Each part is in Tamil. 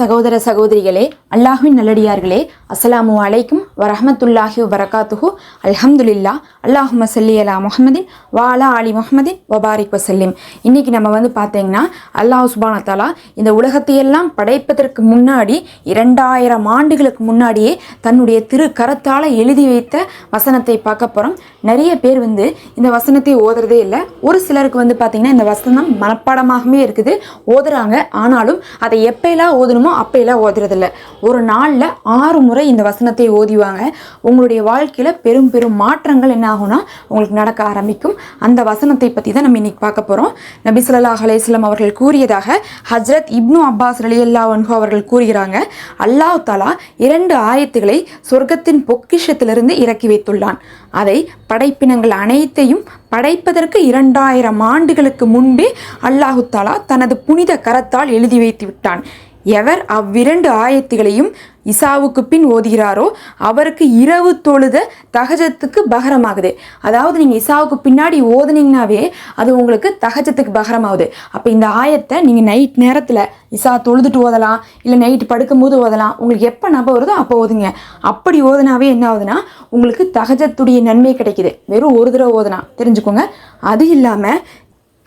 சகோதர சகோதரிகளே அல்லாஹ்வின் நல்லடியார்களே அஸ்ஸலாமு அலைக்கும் வரஹமத்துல்லாஹி வரகாத்துஹு அல்ஹம்துலில்லா அல்லாஹும்ம சல்லி அலா முஹம்மதின் வாலா அலி முஹம்மதின் வபாரிக் வசல்லிம். இன்னைக்கு நம்ம வந்து பார்த்தீங்கன்னா அல்லாஹ் சுபான தாலா இந்த உலகத்தையெல்லாம் படைப்பதற்கு முன்னாடி இரண்டாயிரம் ஆண்டுகளுக்கு முன்னாடியே தன்னுடைய திரு கரத்தால் எழுதி வைத்த வசனத்தை பார்க்க போகிறோம் நிறைய பேர் வந்து இந்த வசனத்தை ஓதுறதே இல்லை. ஒரு சிலருக்கு வந்து பார்த்திங்கன்னா இந்த வசனம் மனப்பாடமாகவே இருக்குது. ஓதுறாங்க. ஆனாலும் அதை எப்பெல்லாம் ஓதணுமோ அப்பையெல்லாம் ஓதுறதில்ல. ஒரு நாளில் ஆறு முறை இந்த வசனத்தை ஓதிவாங்க. உங்களுடைய வாழ்க்கையில் பெரும் பெரும் மாற்றங்கள் என்ன ஆகும்னா உங்களுக்கு நடக்க ஆரம்பிக்கும். அந்த வசனத்தை பற்றி தான் நம்ம இன்னைக்கு பார்க்க போகிறோம் நபிசுல்லா ஸல்லல்லாஹு அவர்கள் கூறியதாக ஹஜ்ரத் இப்னு அப்பாஸ் அலி அன்ஹு அவர்கள் கூறுகிறாங்க அல்லாஹ் தாலா இரண்டு ஆயத்துகளை சொர்க்கத்தின் பொக்கிஷத்திலிருந்து இறக்கி வைத்துள்ளான். அதை படைப்பினங்கள் அனைத்தையும் படைப்பதற்கு இரண்டாயிரம் ஆண்டுகளுக்கு முன்பே அல்லாஹு தாலா தனது புனித கரத்தால் எழுதி வைத்து விட்டான். எவர் அவ்விரண்டு ஆயத்துகளையும் இசாவுக்கு பின் ஓதுகிறாரோ அவருக்கு இரவு தொழுத தகஜத்துக்கு பகரமாகுது. அதாவது நீங்கள் இசாவுக்கு பின்னாடி ஓதுனீங்கனாவே அது உங்களுக்கு தகஜத்துக்கு பகரமாகுது. அப்போ இந்த ஆயத்தை நீங்கள் நைட் நேரத்தில் இசா தொழுதுட்டு ஓதலாம் இல்லை நைட்டு படுக்கும்போது ஓதலாம் உங்களுக்கு எப்போ நம்ப வருதோ அப்போ ஓதுங்க. அப்படி ஓதுனாவே என்ன ஆகுதுன்னா உங்களுக்கு தகஜத்துடைய நன்மை கிடைக்குது. வெறும் ஒரு தடவை ஓதுனா தெரிஞ்சுக்கோங்க. அது இல்லாமல்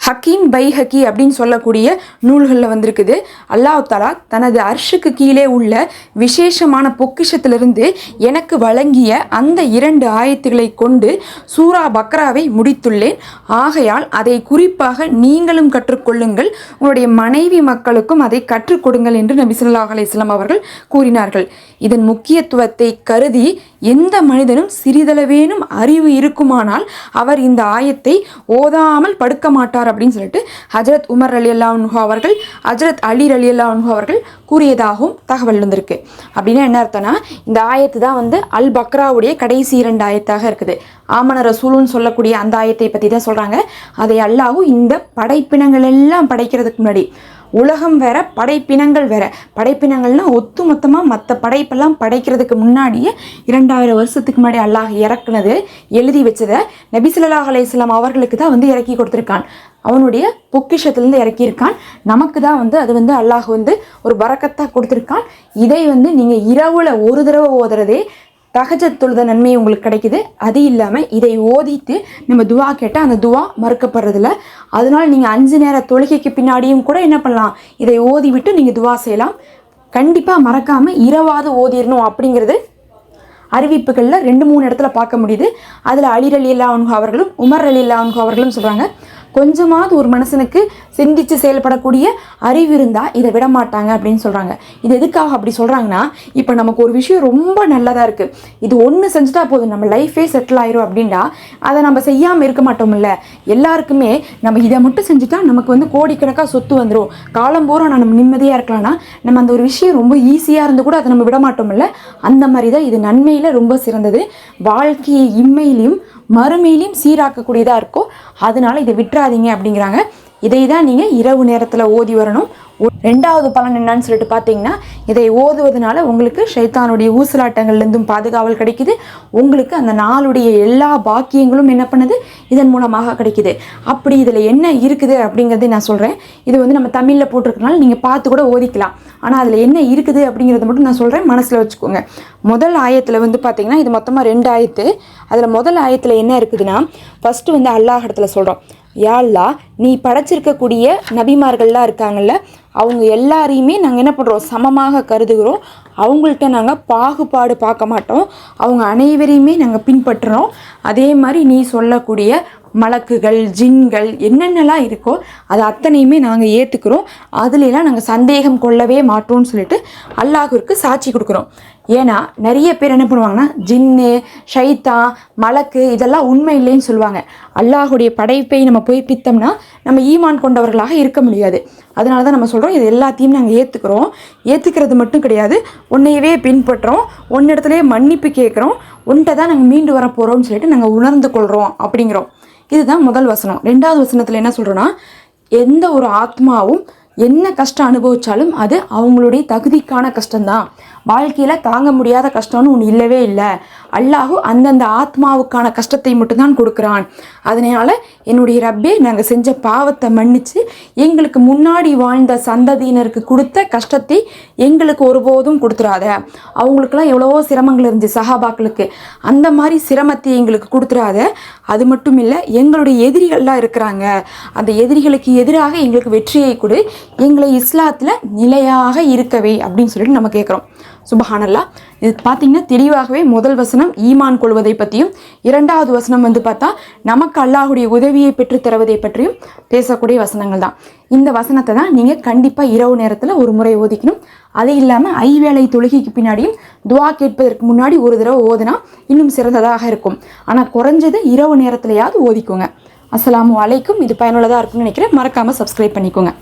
ஹக்கீம் பை ஹக்கி அப்படின்னு சொல்லக்கூடிய நூல்களில் வந்திருக்குது. அல்லாஹ் தாலா தனது அர்ஷுக்கு கீழே உள்ள விசேஷமான பொக்கிஷத்திலிருந்து எனக்கு வழங்கிய அந்த இரண்டு ஆயத்துகளை கொண்டு சூரா பக்ராவை முடித்துள்ளேன். ஆகையால் அதை குறிப்பாக நீங்களும் கற்றுக்கொள்ளுங்கள். உங்களுடைய மனைவி மக்களுக்கும் அதை கற்றுக் கொடுங்கள் என்று நபி சொல்லாஹ் அலிஸ்லாம் அவர்கள் கூறினார்கள். இதன் முக்கியத்துவத்தை கருதி எந்த மனிதனும் சிறிதளவேனும் அறிவு இருக்குமானால் அவர் இந்த ஆயத்தை ஓதாமல் படுக்க மாட்டார் அப்படின்னு சொல்லிட்டு ஹஜரத் உமர் அலி அல்லா அவர்கள் ஹஜரத் அலி அலி அல்லா அவர்கள் கூறியதாகவும் தகவல் வந்திருக்கு. அப்படின்னா என்ன அர்த்தம்னா இந்த ஆயத்து தான் வந்து அல் பக்ராவுடைய கடைசி இரண்டு ஆயத்தாக இருக்குது. ஆமன ரசூலுன்னு சொல்லக்கூடிய அந்த ஆயத்தை பற்றி தான் சொல்கிறாங்க அதை அல்லாவும் இந்த படைப்பினங்கள் எல்லாம் படைக்கிறதுக்கு முன்னாடி உலகம் வேற படைப்பினங்கள் வேற. படைப்பினங்கள்னா ஒத்து மொத்தமாக மற்ற படைப்பெல்லாம் படைக்கிறதுக்கு முன்னாடியே இரண்டாயிரம் வருஷத்துக்கு முன்னாடி அல்லாஹ் இறக்குனது எழுதி வச்சதை நபி அலையம் அவர்களுக்கு தான் வந்து இறக்கி கொடுத்துருக்கான். அவனுடைய பொக்கிஷத்துலேருந்து இறக்கியிருக்கான். நமக்கு தான் வந்து அது வந்து அல்லாஹ் வந்து ஒரு பறக்கத்தாக கொடுத்துருக்கான். இதை வந்து நீங்கள் இரவில் ஒரு தடவை ஓதுறதே தகஜத் தொழுத நன்மை உங்களுக்கு கிடைக்குது. அது இல்லாமல் இதை ஓதிட்டு நம்ம துவா கேட்டால் அந்த துவா மறுக்கப்படுறதில்ல. அதனால் நீங்கள் அஞ்சு நேர தொழுகைக்கு பின்னாடியும் கூட என்ன பண்ணலாம்? இதை ஓதி விட்டு நீங்கள் துவா செய்யலாம். கண்டிப்பாக மறக்காமல் இரவாவது ஓதிடணும் அப்படிங்கிறது அறிவிப்புகளில் ரெண்டு மூணு இடத்துல பார்க்க முடியுது. அதில் அலிர் அலி அல்லா அவர்களும் உமர் அலி அல்லா அவர்களும் சொல்கிறாங்க கொஞ்சமாவது ஒரு மனுஷனுக்கு சிந்திச்சு செயல்படக்கூடிய அறிவு இருந்தால் இதை விட மாட்டாங்க அப்படின்னு சொல்கிறாங்க இது எதுக்காக அப்படி சொல்கிறாங்கன்னா இப்போ நமக்கு ஒரு விஷயம் ரொம்ப நல்லதாக இருக்குது இது ஒன்று செஞ்சுட்டா போதும். நம்ம லைஃபே செட்டில் ஆயிரும் அப்படின்னா அதை நம்ம செய்யாமல் இருக்க மாட்டோம்ல. எல்லாருக்குமே நம்ம இதை மட்டும் செஞ்சுட்டா நமக்கு வந்து கோடிக்கணக்காக சொத்து வந்துடும் காலம் பூரா நம்ம நிம்மதியாக இருக்கலாம்னா நம்ம அந்த ஒரு விஷயம் ரொம்ப ஈஸியாக இருந்து கூட அதை நம்ம விட மாட்டோம்ல அந்த மாதிரி தான் இது நன்மையில் ரொம்ப சிறந்தது. வாழ்க்கையை இம்மையிலையும் மறுமையிலையும் சீராக்கக்கூடியதாக இருக்கும் அதனால் இதை விட்டுறாதீங்க அப்படிங்கிறாங்க. இதை தான் நீங்கள் இரவு நேரத்தில் ஓதி வரணும். ரெண்டாவது பலன் என்னன்னு சொல்லிட்டு பார்த்தீங்கன்னா இதை ஓதுவதனால உங்களுக்கு ஷைத்தானுடைய ஊசலாட்டங்கள்லேருந்தும் பாதுகாவல் கிடைக்குது. உங்களுக்கு அந்த நாளுடைய எல்லா பாக்கியங்களும் என்ன பண்ணுது? இதன் மூலமாக கிடைக்குது. அப்படி இதில் என்ன இருக்குது அப்படிங்கிறதை நான் சொல்கிறேன் இது வந்து நம்ம தமிழில் போட்டிருக்கனால நீங்கள் பார்த்து கூட ஓதிக்கலாம். ஆனால் அதில் என்ன இருக்குது அப்படிங்கிறத மட்டும் நான் சொல்கிறேன் மனசில் வச்சுக்கோங்க. முதல் ஆயத்தில் வந்து பார்த்தீங்கன்னா இது மொத்தமாக ரெண்டு ஆயத்து. அதில் முதல் ஆயத்தில் என்ன இருக்குதுன்னா ஃபஸ்ட்டு வந்து அல்லாஹ் இடத்துல சொல்கிறோம் யாழ்லா நீ படைச்சிருக்கக்கூடிய நபிமார்கள்லாம் இருக்காங்கல்ல அவங்க எல்லாரையுமே நாங்கள் என்ன பண்ணுறோம் சமமாக கருதுகிறோம். அவங்கள்ட்ட நாங்கள் பாகுபாடு பார்க்க மாட்டோம். அவங்க அனைவரையுமே நாங்கள் பின்பற்றுறோம். அதே மாதிரி நீ சொல்லக்கூடிய மலக்குகள் ஜின்கள் என்னென்னலாம் இருக்கோ அது அத்தனையுமே நாங்கள் ஏற்றுக்கிறோம் அதுலலாம் நாங்கள் சந்தேகம் கொள்ளவே மாட்டோம்னு சொல்லிட்டு அல்லாஹிற்கு சாட்சி கொடுக்குறோம். ஏன்னா நிறைய பேர் என்ன பண்ணுவாங்கன்னா ஜின்னு ஷைத்தா மலக்கு இதெல்லாம் உண்மை இல்லைன்னு சொல்லுவாங்க. அல்லாஹுடைய படைப்பை நம்ம போய் பித்தோம்னா நம்ம ஈமான் கொண்டவர்களாக இருக்க முடியாது. அதனால தான் நம்ம சொல்கிறோம் இது எல்லாத்தையும் நாங்கள் ஏற்றுக்கிறோம் ஏற்றுக்கிறது மட்டும் கிடையாது உன்னையவே பின்பற்றுறோம் உன்னிடத்துலேயே மன்னிப்பு கேட்குறோம் உன்ட்ட தான் நாங்கள் மீண்டு வர போகிறோம்னு சொல்லிட்டு நாங்கள் உணர்ந்து கொள்கிறோம் அப்படிங்கிறோம். இதுதான் முதல் வசனம். ரெண்டாவது வசனத்தில் என்ன சொல்கிறோன்னா எந்த ஒரு ஆத்மாவும் என்ன கஷ்டம் அனுபவித்தாலும் அது அவங்களுடைய தகுதிக்கான கஷ்டம்தான். வாழ்க்கையில் தாங்க முடியாத கஷ்டம்னு ஒன்று இல்லவே இல்லை. அல்லாஹு அந்தந்த ஆத்மாவுக்கான கஷ்டத்தை மட்டும்தான் கொடுக்குறான். அதனால் என்னுடைய ரப்பே நாங்கள் செஞ்ச பாவத்தை மன்னித்து எங்களுக்கு முன்னாடி வாழ்ந்த சந்ததியினருக்கு கொடுத்த கஷ்டத்தை எங்களுக்கு ஒருபோதும் கொடுத்துறாத. அவங்களுக்கெல்லாம் எவ்வளவோ சிரமங்கள் இருந்துச்சு சஹாபாக்களுக்கு. அந்த மாதிரி சிரமத்தை எங்களுக்கு கொடுத்துறாத. அது மட்டும் இல்லை எங்களுடைய எதிரிகள்லாம் இருக்கிறாங்க. அந்த எதிரிகளுக்கு எதிராக எங்களுக்கு வெற்றியை கொடு. எங்களை இஸ்லாத்தில் நிலையாக இருக்கவே அப்படின்னு சொல்லிட்டு நம்ம கேட்குறோம் சுபஹானல்லா. இது பார்த்தீங்கன்னா தெளிவாகவே முதல் வசனம் ஈமான் கொள்வதை பற்றியும் இரண்டாவது வசனம் வந்து பார்த்தா நமக்கு அல்லாஹுடைய உதவியை பெற்று தருவதை பற்றியும் பேசக்கூடிய வசனங்கள் தான். இந்த வசனத்தை தான் நீங்கள் கண்டிப்பாக இரவு நேரத்தில் ஒரு முறை ஓதிக்கணும். அது இல்லாமல் ஐவேளை தொழுகைக்கு பின்னாடியும் துவா கேட்பதற்கு முன்னாடி ஒரு தடவை ஓதுனா இன்னும் சிறந்ததாக இருக்கும். ஆனால் குறைஞ்சது இரவு நேரத்துலையாவது ஓதிக்கோங்க. அஸ்ஸலாமு வலைக்கும் இது பயனுள்ளதாக இருக்கும்னு நினைக்கிறேன். மறக்காமல் சப்ஸ்கிரைப் பண்ணிக்கோங்க.